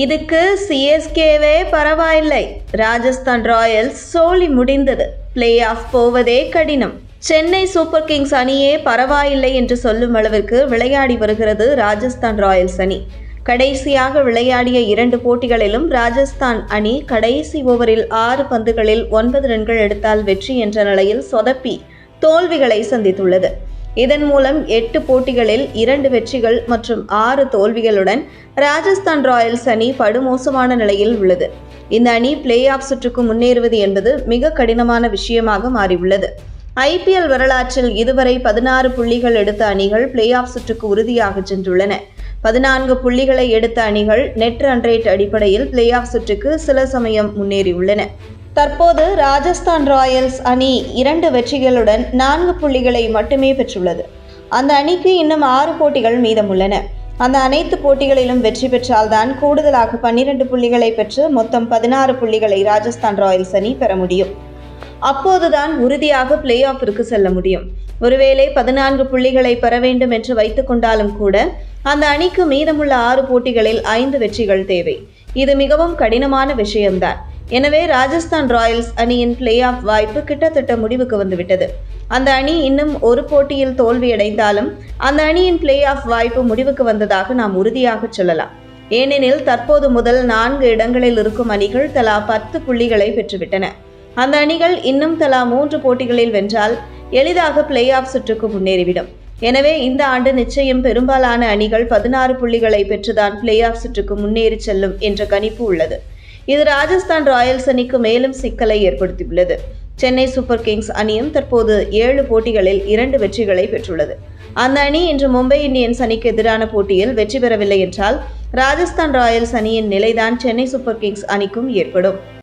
இதுக்கு சிஎஸ்கேவே பரவாயில்லை. ராஜஸ்தான் ராயல்ஸ் சோலி முடிந்தது. பிளே ஆஃப் போவதே கடினம். சென்னை சூப்பர் கிங்ஸ் அணியே பரவாயில்லை என்று சொல்லும் அளவிற்கு விளையாடி வருகிறது ராஜஸ்தான் ராயல்ஸ் அணி. கடைசியாக விளையாடிய இரண்டு போட்டிகளிலும் ராஜஸ்தான் அணி கடைசி ஓவரில் ஆறு பந்துகளில் ஒன்பது ரன்கள் எடுத்தால் வெற்றி என்ற நிலையில் சொதப்பி தோல்விகளை சந்தித்துள்ளது. இதன் மூலம் எட்டு போட்டிகளில் இரண்டு வெற்றிகள் மற்றும் ஆறு தோல்விகளுடன் ராஜஸ்தான் ராயல்ஸ் அணி படுமோசமான நிலையில் உள்ளது. இந்த அணி பிளே ஆஃப் சுற்றுக்கு முன்னேறுவது என்பது மிக கடினமான விஷயமாக மாறியுள்ளது. ஐபிஎல் வரலாற்றில் இதுவரை பதினாறு புள்ளிகள் எடுத்த அணிகள் பிளே ஆஃப் சுற்றுக்கு உறுதியாக சென்றுள்ளன. பதினான்கு புள்ளிகளை எடுத்த அணிகள் நெட் ரன் ரேட் அடிப்படையில் பிளே ஆஃப் சுற்றுக்கு சில சமயம் முன்னேறியுள்ளன. தற்போது ராஜஸ்தான் ராயல்ஸ் அணி இரண்டு வெற்றிகளுடன் நான்கு புள்ளிகளை மட்டுமே பெற்றுள்ளது. அந்த அணிக்கு இன்னும் ஆறு போட்டிகள் மீதமுள்ளன. அந்த அனைத்து போட்டிகளிலும் வெற்றி பெற்றால்தான் கூடுதலாக பன்னிரண்டு புள்ளிகளை பெற்று மொத்தம் பதினாறு புள்ளிகளை ராஜஸ்தான் ராயல்ஸ் அணி பெற முடியும். அப்போதுதான் உறுதியாக பிளே ஆஃபிற்கு செல்ல முடியும். ஒருவேளை பதினான்கு புள்ளிகளை பெற வேண்டும் என்று வைத்துக் கொண்டாலும் கூட அந்த அணிக்கு மீதமுள்ள ஆறு போட்டிகளில் ஐந்து வெற்றிகள் தேவை. இது மிகவும் கடினமான விஷயம்தான். எனவே ராஜஸ்தான் ராயல்ஸ் அணியின் பிளே ஆஃப் வாய்ப்பு கிட்டத்தட்ட முடிவுக்கு வந்துவிட்டது. அந்த அணி இன்னும் ஒரு போட்டியில் தோல்வியடைந்தாலும் அந்த அணியின் பிளே ஆஃப் வாய்ப்பு முடிவுக்கு வந்ததாக நாம் உறுதியாக சொல்லலாம். ஏனெனில் தற்போது முதல் நான்கு இடங்களில் இருக்கும் அணிகள் தலா பத்து புள்ளிகளை பெற்றுவிட்டன. அந்த அணிகள் இன்னும் தலா மூன்று போட்டிகளில் வென்றால் எளிதாக பிளே ஆஃப் சுற்றுக்கு முன்னேறிவிடும். எனவே இந்த ஆண்டு நிச்சயம் பெரும்பாலான அணிகள் பதினாறு புள்ளிகளை பெற்றுதான் பிளே ஆஃப் சுற்றுக்கு முன்னேறி செல்லும் என்ற கணிப்பு உள்ளது. இது ராஜஸ்தான் ராயல்ஸ் அணிக்கு மேலும் சிக்கலை ஏற்படுத்தியுள்ளது. சென்னை சூப்பர் கிங்ஸ் அணியும் தற்போது ஏழு போட்டிகளில் இரண்டு வெற்றிகளை பெற்றுள்ளது. அந்த அணி இன்று மும்பை இந்தியன்ஸ் அணிக்கு எதிரான போட்டியில் வெற்றி பெறவில்லை என்றால் ராஜஸ்தான் ராயல்ஸ் அணியின் நிலைதான் சென்னை சூப்பர் கிங்ஸ் அணிக்கும் ஏற்படும்.